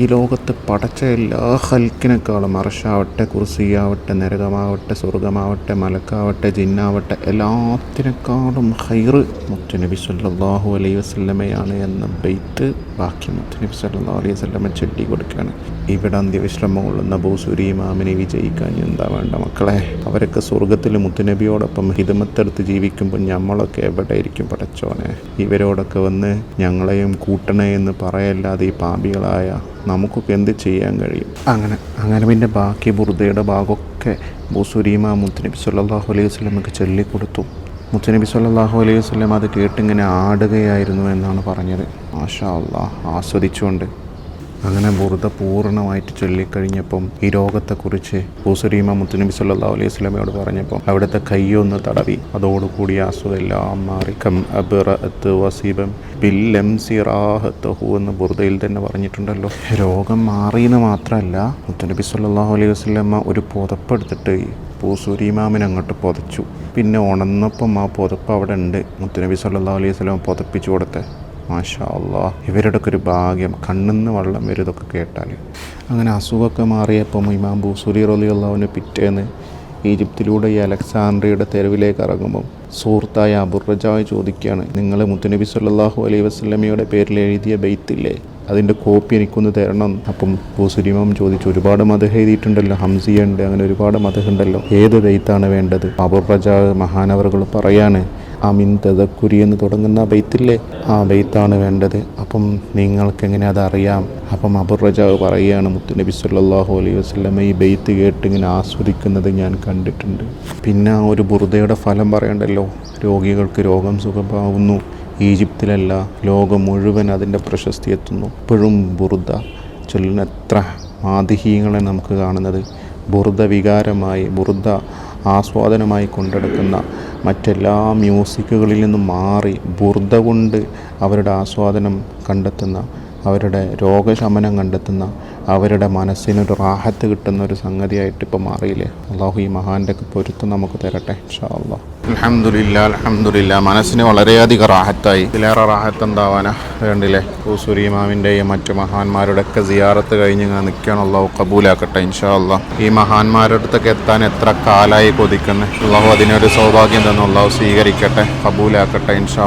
Speaker 1: ഈ ലോകത്ത് പടച്ച എല്ലാ ഹൽക്കിനേക്കാളും അർഷാവട്ടെ കുർസിയാവട്ടെ നരകമാവട്ടെ സ്വർഗമാവട്ടെ മലക്കാവട്ടെ ജിന്നാവട്ടെ എല്ലാത്തിനേക്കാളും ഖൈറ് മുത്തനബി സല്ലാഹു അലൈഹി വസ്ലമയാണ് എന്ന ബെയ്ത്ത് ബാക്കി മുത്തനബി സല്ലാ അലൈഹി വസല്ലമ ചൊല്ലി കൊടുക്കുകയാണ്. ഇവിടെ അന്ത്യവിശ്രമം കൊള്ളുന്ന ബൂസുരി ഇമാമിനെ വിജയിക്കാൻ എന്താ വേണ്ട മക്കളെ? അവരൊക്കെ സ്വർഗത്തിൽ മുത്തുനബിയോടൊപ്പം ഹിതമത്തെടുത്ത് ജീവിക്കുമ്പോൾ നമ്മളൊക്കെ എവിടെ ഇരിക്കും പടച്ചോനെ? ഇവരോടൊക്കെ വന്ന് ഞങ്ങളെയും കൂട്ടണേ എന്ന് പറയല്ലാതെ ഈ പാപികളായ നമുക്കൊക്കെ എന്ത് ചെയ്യാൻ കഴിയും? അങ്ങനെ അങ്ങനെ പിന്നെ ബാക്കി ബുർദയുടെ ഭാഗമൊക്കെ ബൂസുരീമ മുത്തനബി സല്ലല്ലാഹു അലൈഹി വസ്ലമൊക്കെ ചൊല്ലിക്കൊടുത്തു. മുത്തനബി സല്ലല്ലാഹു അലൈഹി വസല്ലം അത് കേട്ടിങ്ങനെ ആടുകയായിരുന്നു എന്നാണ് പറഞ്ഞത്. മാഷാ അള്ളാഹ് ആസ്വദിച്ചുകൊണ്ട്. അങ്ങനെ വെറുത പൂർണമായിട്ട് ചൊല്ലിക്കഴിഞ്ഞപ്പം ഈ രോഗത്തെക്കുറിച്ച് ഹുസരീമ മുത്തുനബി സല്ലാ അലൈഹി സ്വലമയോട് പറഞ്ഞപ്പം അവിടുത്തെ കയ്യൊന്ന് തടവി. അതോടുകൂടി ആ അസുഖം എല്ലാം മാറി. കം അബിറത്ത് വസീബം ബില്ലം എന്ന് ബുറുദയിൽ തന്നെ പറഞ്ഞിട്ടുണ്ടല്ലോ. രോഗം മാറിയെന്ന് മാത്രമല്ല മുത്തുനബി സല്ലാഹു അലൈഹി വസല്ലമ ഒരു പുതപ്പെടുത്തിട്ട് പൂസൂരിമാമിനെ അങ്ങോട്ട് പുതച്ചു. പിന്നെ ഉണന്നപ്പം ആ പുതപ്പ് അവിടെ ഉണ്ട്. മുത്തുനബി സല്ലാ അലൈഹി സ്വലം പുതപ്പിച്ചു കൊടുത്തേ. മാഷാ ഇവരുടെയൊക്കെ ഒരു ഭാഗ്യം. കണ്ണിന്ന് വെള്ളം വരുതൊക്കെ കേട്ടാൽ അങ്ങനെ അസുഖമൊക്കെ മാറിയപ്പം ഇമാം ബൂസുലി റലി അള്ളാഹുവിന് പിറ്റേന്ന് ഈജിപ്തിലൂടെ ഈ അലക്സാണ്ട്രിയുടെ തെരുവിലേക്ക് ഇറങ്ങുമ്പം സുഹൃത്തായ അബുറജായ് ചോദിക്കുകയാണ് നിങ്ങൾ മുത്തുനബി സല്ലാഹു അലൈഹി വസ്ലമിയുടെ പേരിൽ എഴുതിയ ബെയ്ത്തില്ലേ അതിന്റെ കോപ്പി എനിക്കൊന്ന് തരണം. അപ്പം ബൂസുരിമാം ചോദിച്ചു ഒരുപാട് മതം എഴുതിയിട്ടുണ്ടല്ലോ ഹംസിയ ഉണ്ട് അങ്ങനെ ഒരുപാട് മതം ഉണ്ടല്ലോ ഏത് ബെയ്ത്താണ് വേണ്ടത്? അബുറജാ മഹാനവറുകൾ പറയാണ് അമിൻ തദക്കുരി എന്ന് തുടങ്ങുന്ന ബൈത്തില്ലേ? ആ ബൈത്താണ് വേണ്ടത്. അപ്പം നിങ്ങൾക്ക് എങ്ങനെ അതറിയാം? അപ്പം അബുർ റജാവ് പറയുകയാണ് മുത്തുനബി സല്ലാഹു അലൈഹി വസല്ലമ ഈ ബെയ്ത്ത് കേട്ട് ഇങ്ങനെ ആസ്വദിക്കുന്നത് ഞാൻ കണ്ടിട്ടുണ്ട്. പിന്നെ ആ ഒരു ബുറുദയുടെ ഫലം പറയണ്ടല്ലോ. രോഗികൾക്ക് രോഗം സുഖമാവുന്നു. ഈജിപ്തിലല്ല ലോകം മുഴുവൻ അതിന്റെ പ്രശസ്തി എത്തുന്നു. ഇപ്പോഴും ബുറുദ ചൊല്ലുന്ന എത്ര നമുക്ക് കാണുന്നത് ബുറുദ വികാരമായി ബുറുദ ആസ്വാദനമായി കൊണ്ടെടുക്കുന്ന മറ്റെല്ലാ മ്യൂസിക്കുകളിൽ നിന്നും മാറി ബുർദ കൊണ്ട് അവരുടെ ആസ്വാദനം കണ്ടെത്തുന്ന അവരുടെ രോഗശമനം കണ്ടെത്തുന്ന അവരുടെ മനസ്സിനൊരു റാഹത്ത് കിട്ടുന്ന ഒരു സംഗതിയായിട്ട് ഇപ്പോൾ മാറിയില്ലേ? അള്ളാഹു ഈ മഹാന്റെ പൊരുത്തം നമുക്ക് തരട്ടെ ഇൻഷാ അലഹമുല്ല അലഹമുല്ല മനസ്സിന് വളരെയധികം റാഹത്തായി. ഇതിലേറെ റാഹത്ത് എന്താവാനാ വേണ്ടില്ലേ ഊസുരിമാവിന്റെയും മറ്റു മഹാന്മാരുടെ ഒക്കെ സിയാറത്ത് കഴിഞ്ഞ് ഇങ്ങനെ നിൽക്കുകയാണ് അള്ളാഹു കബൂലാക്കട്ടെ ഇൻഷാ ഈ മഹാന്മാരുടെ അടുത്തൊക്കെ എത്താൻ എത്ര കാലായി കൊതിക്കുന്നത് അള്ളാഹു അതിനൊരു സൗഭാഗ്യം തന്നെ. അള്ളാഹു സ്വീകരിക്കട്ടെ കബൂലാക്കട്ടെ ഇൻഷാ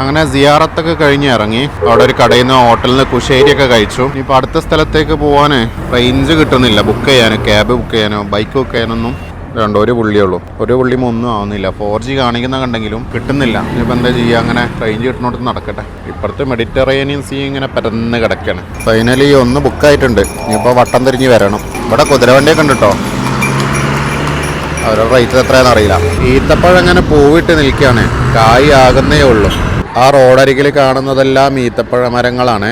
Speaker 1: അങ്ങനെ സിയാറത്തൊക്കെ കഴിഞ്ഞ് ഇറങ്ങി. അവിടെ ഒരു കടയിൽ നിന്ന് ഹോട്ടലിൽ നിന്ന് കുശേരിയൊക്കെ കഴിച്ചു. ഇനിയിപ്പോൾ അടുത്ത സ്ഥലത്തേക്ക് പോകാൻ റേഞ്ച് കിട്ടുന്നില്ല. ബുക്ക് ചെയ്യാനോ ക്യാബ് ബുക്ക് ചെയ്യാനോ ബൈക്ക് ബുക്ക് ചെയ്യാനൊന്നും രണ്ടോ ഒരു പുള്ളിയേ ഉള്ളൂ. ഒരു പുള്ളിയും ഒന്നും ആവുന്നില്ല. ഫോർ ജി കാണിക്കുന്ന കണ്ടെങ്കിലും കിട്ടുന്നില്ല. ഇനിയിപ്പോൾ എന്താ ചെയ്യുക അങ്ങനെ റേഞ്ച് കിട്ടുന്നോട്ട് നടക്കട്ടെ. ഇപ്പുറത്ത് മെഡിറ്ററേനിയൻ സീ ഇങ്ങനെ പരന്ന് കിടക്കുകയാണ് ഫൈനലി ഒന്ന് ബുക്ക് ആയിട്ടുണ്ട്. ഇനിയിപ്പോൾ വട്ടം തിരിഞ്ഞ് വരണം. ഇവിടെ കുതിരവണ്ടിയൊക്കെ ഉണ്ട് കേട്ടോ അവരുടെ റേറ്റ് എത്രയാണെന്ന് അറിയില്ല. ഈത്തപ്പഴം അങ്ങനെ പൂവിട്ട് നിൽക്കുകയാണ്. കായ് ആകുന്നേ ഉള്ളൂ. ആ റോഡരികിൽ കാണുന്നതെല്ലാം ഈത്തപ്പഴ മരങ്ങളാണ്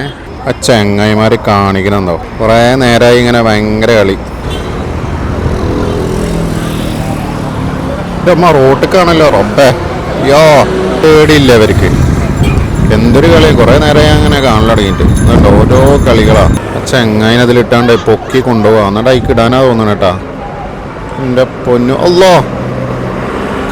Speaker 1: ആ ചെങ്ങായിമാർ കാണിക്കുന്നുണ്ടോ? കുറേ നേരമായി ഇങ്ങനെ ഭയങ്കര കളി. അമ്മ റോട്ടിക്കാണല്ലോ റബ്ബേ. യോ പേടിയില്ല അവർക്ക് എന്തൊരു കളി. കുറേ നേരമായി അങ്ങനെ കാണൽ തുടങ്ങിയിട്ട്. എന്നിട്ട് ഓരോ കളികളാണ് ആ ചെങ്ങായിനെ അതിലിട്ടാണ്ട് പൊക്കി കൊണ്ടുപോകാം എന്നിട്ട് അതിക്ക് ഇടാനാ തോന്നണം കേട്ടാ എന്റെ പൊന്നു. അല്ലോ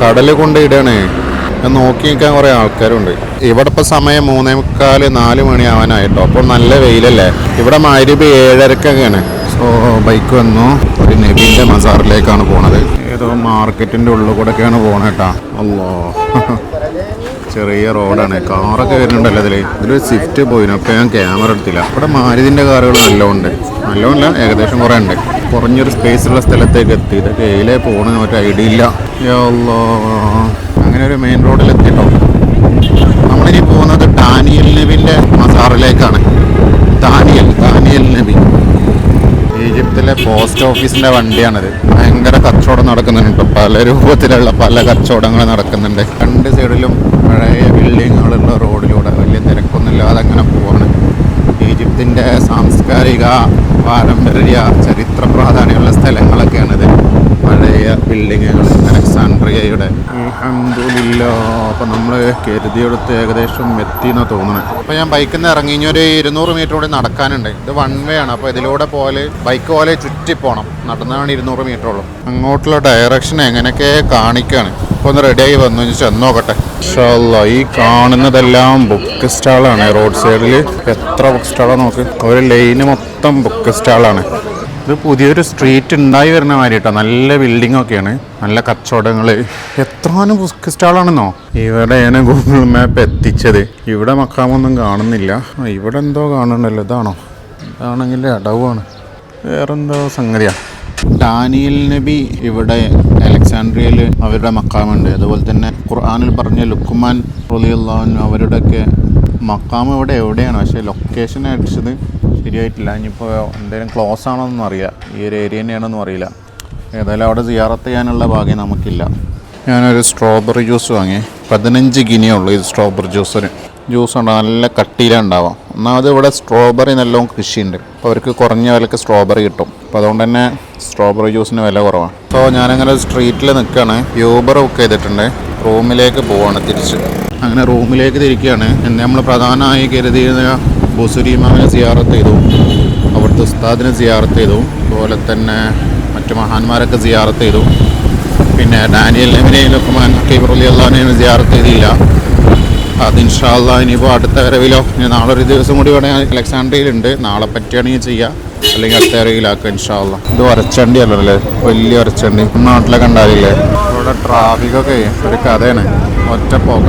Speaker 1: കടൽ കൊണ്ട് ഇടണേ. ഞാൻ നോക്കി നിൽക്കാൻ കുറേ ആൾക്കാരുണ്ട്. ഇവിടെ ഇപ്പോൾ സമയം മൂന്നേ മുക്കാൽ നാല് മണിയാവാനായിട്ടോ. അപ്പോൾ നല്ല വെയിലല്ലേ? ഇവിടെ മാരിബ് ഏഴരക്കൊക്കെയാണ്. സോ ബൈക്ക് വന്നു. ഒരു നബീന്റെ മസാറിലേക്കാണ് പോണത്. ഏതോ മാർക്കറ്റിന്റെ ഉള്ളിൽ കൂടെയൊക്കെയാണ് പോണേട്ടാ. അല്ലോ ചെറിയ റോഡാണ്. കാറൊക്കെ വരുന്നുണ്ടല്ലോ ഇതിൽ ഇതിലൊരു സ്വിഫ്റ്റ് പോയിന്. അപ്പോൾ ഞാൻ ക്യാമറ എടുത്തില്ല. ഇവിടെ മാരുതിന്റെ കാറുകൾ നല്ലോണ്ട്. നല്ലോണ്ട ഏകദേശം കുറേ ഉണ്ട്. കുറഞ്ഞൊരു സ്പേസ് ഉള്ള സ്ഥലത്തേക്ക് എത്തി. ഇതൊക്കെ എയിലേ പോകണമെന്ന് മറ്റേ ഐഡിയ ഇല്ല. അങ്ങനെ ഒരു മെയിൻ റോഡിൽ എത്തിട്ടോ നമ്മളിനി പോകുന്നത് ഡാനിയൽ നബിന്റെ മസാറിലേക്കാണ്. ദാനിയൽ ദാനിയൽ നബി. ഈജിപ്തിലെ പോസ്റ്റ് ഓഫീസിന്റെ വണ്ടിയാണിത്. ഭയങ്കര കച്ചവടം നടക്കുന്നുണ്ട്. പല രൂപത്തിലുള്ള പല കച്ചവടങ്ങൾ നടക്കുന്നുണ്ട്. രണ്ട് സൈഡിലും പഴയ ബിൽഡിങ്ങുകളുള്ള റോഡിലൂടെ വലിയ തിരക്കൊന്നുമില്ലാതെ അങ്ങനെ പോവാണ്. ഈജിപ്തിന്റെ സാംസ്കാരിക പാരമ്പര്യ ചരിത്ര പ്രാധാന്യമുള്ള സ്ഥലങ്ങളൊക്കെയാണിത്. പഴയ ബിൽഡിങ്ങുകൾ അലക്സാണ്ട്രിയയുടെ അപ്പം നമ്മൾ കരുതിയെടുത്ത് ഏകദേശം എത്തിയെന്നാ തോന്നണേ. അപ്പോൾ ഞാൻ ബൈക്കിൽ നിന്ന് ഇറങ്ങി ഒരു ഇരുന്നൂറ് മീറ്റർ കൂടി നടക്കാനുണ്ട്. ഇത് വൺ വേ ആണ്. അപ്പോൾ ഇതിലൂടെ പോലെ ബൈക്ക് പോലെ ചുറ്റി പോകണം നടന്നാണ് ഇരുന്നൂറ് മീറ്റർ ഉള്ളൂ. അങ്ങോട്ടുള്ള ഡയറക്ഷൻ എങ്ങനെയൊക്കെ കാണിക്കാണ്. അപ്പോൾ ഒന്ന് റെഡിയായി വന്നു ഇനി ചെന്ന് നോക്കട്ടെ. ഇൻഷാ അല്ലാ, ഈ കാണുന്നതെല്ലാം ബുക്ക് സ്റ്റാളാണ് റോഡ് സൈഡിൽ എത്ര ബുക്ക് സ്റ്റാളാണ് നോക്ക്. ഒരു ലൈന് മൊത്തം ബുക്ക് സ്റ്റാളാണ് ഇത് പുതിയൊരു സ്ട്രീറ്റ് ഉണ്ടായി വരുന്ന മാതിരി കേട്ടോ നല്ല ബിൽഡിംഗ് ഒക്കെയാണ്. നല്ല കച്ചവടങ്ങൾ എത്രാനും ബുക്ക് സ്റ്റാളാണെന്നോ ഇവിടെയാണ് ഗൂഗിൾ മാപ്പ് എത്തിച്ചത്. ഇവിടെ മക്കാമൊന്നും കാണുന്നില്ല. ഇവിടെ എന്തോ കാണുന്നുണ്ടല്ലോ. ഇതാണോ? ഇതാണെങ്കിൽ അടവാണ് വേറെന്തോ സംഗതിയാ. ഡാനിയൽ നബി ഇവിടെ അലക്സാണ്ട്രിയയിൽ അവരുടെ മക്കാമുണ്ട്. അതുപോലെ തന്നെ ഖുർആാനിൽ പറഞ്ഞ ലുക്കുമാൻ റലിയുള്ളവനും അവരുടെയൊക്കെ മക്കാം ഇവിടെ എവിടെയാണ്? പക്ഷേ ലൊക്കേഷൻ അടിച്ചത് ശരിയായിട്ടില്ല ഇനിയിപ്പോൾ എന്തെങ്കിലും ക്ലോസ് ആണോന്നും അറിയാം. ഈ ഒരു ഏരിയ തന്നെയാണെന്നും അറിയില്ല. ഏതായാലും അവിടെ സിയാറത്ത് ചെയ്യാനുള്ള ഭാഗ്യം നമുക്കില്ല. ഞാനൊരു സ്ട്രോബെറി ജ്യൂസ് വാങ്ങി. പതിനഞ്ച് ഗിനിയേ ഉള്ളൂ ഇത് സ്ട്രോബെറി ജ്യൂസിന് ജ്യൂസ് ഉണ്ടാവും നല്ല കട്ടിയിലുണ്ടാവാം. ഒന്നാമത് ഇവിടെ സ്ട്രോബെറി നല്ലോണം കൃഷിയുണ്ട്. അപ്പോൾ അവർക്ക് കുറഞ്ഞ വിലക്ക് സ്ട്രോബെറി കിട്ടും. അപ്പോൾ അതുകൊണ്ട് തന്നെ സ്ട്രോബെറി ജ്യൂസിന് വില കുറവാണ്. അപ്പോൾ ഞാനങ്ങനെ സ്ട്രീറ്റിൽ നിൽക്കുകയാണ് യൂബർ ബുക്ക് ചെയ്തിട്ടുണ്ട്. റൂമിലേക്ക് പോവാണ് തിരിച്ച്. അങ്ങനെ റൂമിലേക്ക് തിരിക്കുകയാണ് എന്നെ നമ്മൾ പ്രധാനമായി കരുതിയിരുന്ന ബുസുരിമാവിനെ സിയാറത്ത് ചെയ്തു. അവിടുത്തെ ഉസ്താദിനെ സിയാറത്ത് ചെയ്തു. അതുപോലെ തന്നെ മറ്റു മഹാന്മാരൊക്കെ സിയാറത്ത് ചെയ്തു. പിന്നെ ഡാനിയൽ നബിനെയും കൈബർ അലി അള്ളഹാനെയും സിയാറത്ത് ചെയ്തില്ല. അത് ഇൻഷാല്ല ഇനിയിപ്പോൾ അടുത്ത വരവിലോ ഇനി നാളെ ഒരു ദിവസം കൂടി ഇവിടെ അലക്സാണ്ട്രിയിലുണ്ട് നാളെ പറ്റുകയാണെങ്കിൽ ചെയ്യാം. അല്ലെങ്കിൽ അടുത്ത വരവിലാക്കാം ഇൻഷാല്ല ഇത് ഒരച്ചണ്ടി അല്ലല്ലേ വലിയ ഒരച്ചണ്ടി നാട്ടിലൊക്കെ ഉണ്ടാവില്ലേ? ഇവിടെ ട്രാഫിക്കൊക്കെ ഒരു കഥയാണ്. ഒറ്റ പോക്ക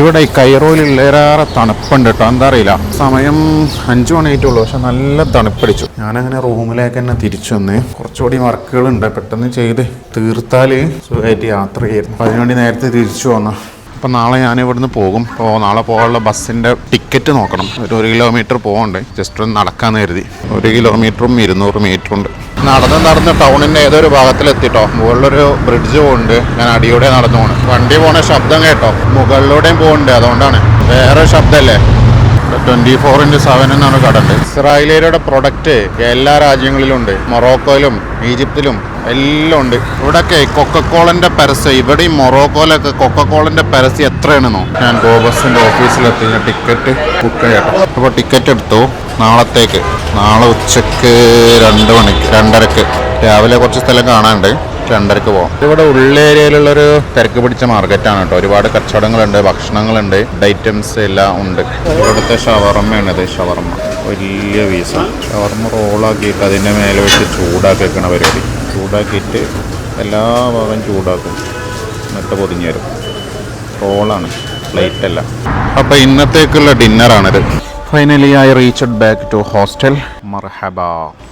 Speaker 1: ഇവിടെ ഈ കൈറോയിലുള്ളേറെ തണുപ്പുണ്ട് കേട്ടോ. എന്താ അറിയില്ല. സമയം അഞ്ചു മണിയായിട്ടുള്ളൂ. പക്ഷെ നല്ല തണുപ്പടിച്ചു. ഞാനങ്ങനെ റൂമിലേക്ക് തന്നെ തിരിച്ചു വന്ന് കുറച്ചുകൂടി വർക്കുകളുണ്ട്. പെട്ടെന്ന് ചെയ്ത് തീർത്താൽ സുഖമായിട്ട് യാത്ര ചെയ്യായിരുന്നു അപ്പോൾ അതിനുവേണ്ടി നേരത്തെ തിരിച്ചു വന്നു. അപ്പം നാളെ ഞാൻ ഇവിടുന്ന് പോകും. അപ്പോൾ നാളെ പോകാനുള്ള ബസ്സിന്റെ ടിക്കറ്റ് നോക്കണം. ഒരു ഒരു കിലോമീറ്റർ പോകണ്ടേ. ജസ്റ്റ് ഒന്ന് നടക്കാന്ന് കരുതി. ഒരു കിലോമീറ്ററും ഇരുന്നൂറ് മീറ്ററും ഉണ്ട്. നടന്ന് നടന്ന് ടൗണിന്റെ ഏതൊരു ഭാഗത്തിലെത്തിട്ടോ? മുകളിലൊരു ബ്രിഡ്ജ് പോകുന്നുണ്ട് ഞാൻ അടിയോടെ നടന്നു പോണ് വണ്ടി പോണ ശബ്ദം കേട്ടോ. മുകളിലൂടെയും പോകുന്നുണ്ട് അതുകൊണ്ടാണ്. വേറെ ശബ്ദമല്ലേ ട്വന്റി ഫോർ ഇന്റു സെവൻ എന്നാണ് കടണ്ട് ഇസ്രായേലിയുടെ പ്രൊഡക്റ്റ് എല്ലാ രാജ്യങ്ങളിലും ഉണ്ട് മൊറോക്കോയിലും ഈജിപ്തിലും എല്ലാം ഉണ്ട്. ഇവിടെയൊക്കെ കൊക്കക്കോളന്റെ പരസ്യം. ഇവിടെ ഈ മൊറോക്കോയിലൊക്കെ കൊക്കക്കോളന്റെ പരസ്യം എത്രയാണെന്നോ. ഞാൻ ഗോബസിന്റെ ഓഫീസിലെത്തി ഞാൻ ടിക്കറ്റ് ബുക്ക് ചെയ്യാം അപ്പോൾ ടിക്കറ്റ് എടുത്തു. നാളത്തേക്ക്. നാളെ ഉച്ചയ്ക്ക് രണ്ട് മണിക്ക് രണ്ടരക്ക്. രാവിലെ കുറച്ച് സ്ഥലം കാണാനുണ്ട്. രണ്ടരക്ക് പോകാം ഇവിടെ ഉള്ളേരിയയിലുള്ളൊരു തിരക്ക് പിടിച്ച മാർക്കറ്റാണ് കേട്ടോ. ഒരുപാട് കച്ചവടങ്ങളുണ്ട് ഭക്ഷണങ്ങളുണ്ട് ഐറ്റംസ് എല്ലാം ഉണ്ട്. ഇവിടുത്തെ ഷവർമ്മയാണിത് ഷവർമ്മ. വലിയ പീസ ഷവർമ്മ റോളാക്കിയിട്ട് അതിന്റെ മേലെ വെച്ച് ചൂടാക്കി വെക്കണ പരിപാടി. ചൂടാക്കിയിട്ട് എല്ലാ ഭാഗം ചൂടാക്കും. എന്നിട്ട് പൊതിഞ്ഞ് വരും. റോളാണ് പ്ലേറ്റ് അല്ല. അപ്പോൾ ഇന്നത്തേക്കുള്ള ഡിന്നറാണിത് finally I reached back to hostel മർഹബ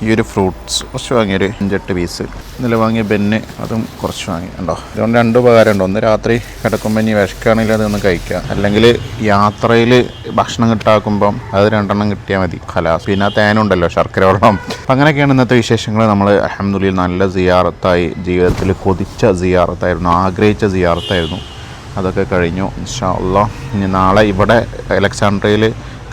Speaker 1: ഈ ഒരു ഫ്രൂട്ട്സ് കുറച്ച് വാങ്ങിയൊരു അഞ്ചെട്ട് പീസ് ഇന്നലെ വാങ്ങിയ ബെന്ന് അതും കുറച്ച് വാങ്ങി. ഉണ്ടോ ഇതുകൊണ്ട് രണ്ട് ഉപകാരമുണ്ട്. ഒന്ന് രാത്രി കിടക്കുമ്പോൾ ഇനി വിശക്കുകയാണെങ്കിൽ അതൊന്ന് കഴിക്കാം അല്ലെങ്കിൽ യാത്രയിൽ ഭക്ഷണം കിട്ടാക്കുമ്പം അത് രണ്ടെണ്ണം കിട്ടിയാൽ മതി. ഖലാസ്. പിന്നെ തേനുണ്ടല്ലോ ശർക്കര വെള്ളം. അങ്ങനെയൊക്കെയാണ് ഇന്നത്തെ വിശേഷങ്ങൾ. നമ്മൾ അഹമ്മദിൽ നല്ല സിയാറത്തായി ജീവിതത്തിൽ കൊതിച്ച സിയാറത്തായിരുന്നു ആഗ്രഹിച്ച സിയാറത്തായിരുന്നു. അതൊക്കെ കഴിഞ്ഞു. ഇൻഷാ അള്ളാ. ഇനി നാളെ ഇവിടെ അലക്സാണ്ട്രയിൽ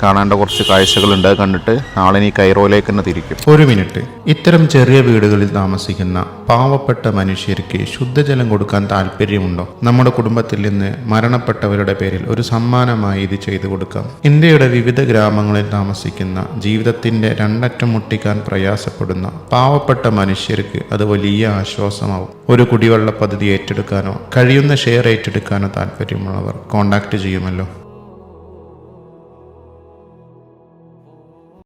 Speaker 1: കാണേണ്ട കുറച്ച് കാഴ്ചകളുണ്ട്. കണ്ടിട്ട് നാളെ ഇനി കൈറോയിലേക്ക് തന്നെ തിരിക്കും.
Speaker 2: ഒരു മിനിറ്റ്. ഇത്തരം ചെറിയ വീടുകളിൽ താമസിക്കുന്ന പാവപ്പെട്ട മനുഷ്യർക്ക് ശുദ്ധജലം കൊടുക്കാൻ താല്പര്യമുണ്ടോ? നമ്മുടെ കുടുംബത്തിൽ നിന്ന് മരണപ്പെട്ടവരുടെ പേരിൽ ഒരു സമ്മാനമായി ഇത് ചെയ്തു കൊടുക്കാം. ഇന്ത്യയുടെ വിവിധ ഗ്രാമങ്ങളിൽ താമസിക്കുന്ന ജീവിതത്തിന്റെ രണ്ടറ്റം മുട്ടിക്കാൻ പ്രയാസപ്പെടുന്ന പാവപ്പെട്ട മനുഷ്യർക്ക് അത് വലിയ ആശ്വാസമാവും. ഒരു കുടിവെള്ള പദ്ധതി ഏറ്റെടുക്കാനോ കഴിയുന്ന ഷെയർ ഏറ്റെടുക്കാനോ താല്പര്യമുള്ളവർ കോൺടാക്ട് ചെയ്യുമല്ലോ.